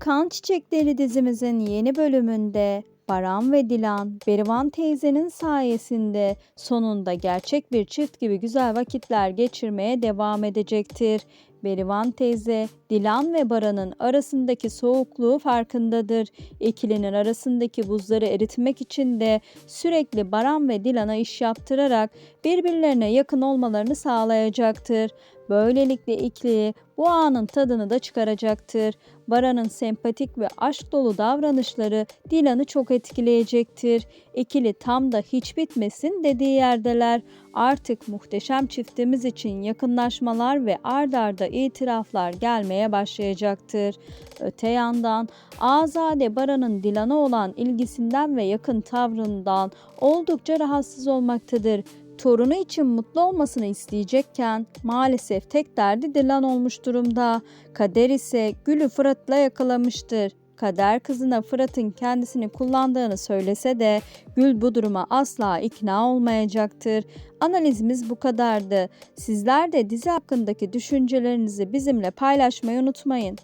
Kan Çiçekleri dizimizin yeni bölümünde Baran ve Dilan, Berivan teyzenin sayesinde sonunda gerçek bir çift gibi güzel vakitler geçirmeye devam edecektir. Berivan teyze, Dilan ve Baran'ın arasındaki soğukluğu farkındadır. İkilinin arasındaki buzları eritmek için de sürekli Baran ve Dilan'a iş yaptırarak birbirlerine yakın olmalarını sağlayacaktır. Böylelikle ikili bu anın tadını da çıkaracaktır. Baran'ın sempatik ve aşk dolu davranışları Dilan'ı çok etkileyecektir. İkili tam da hiç bitmesin dediği yerdeler. Artık muhteşem çiftimiz için yakınlaşmalar ve ard arda itiraflar gelmeye başlayacaktır. Öte yandan Azade Baran'ın Dilan'a olan ilgisinden ve yakın tavrından oldukça rahatsız olmaktadır torunu için mutlu olmasını isteyecekken maalesef tek derdi Dilan olmuş durumda. Kader ise Gül'ü Fırat'la yakalamıştır. Kader kızına Fırat'ın kendisini kullandığını söylese de Gül bu duruma asla ikna olmayacaktır. Analizimiz bu kadardı. Sizler de dizi hakkındaki düşüncelerinizi bizimle paylaşmayı unutmayın.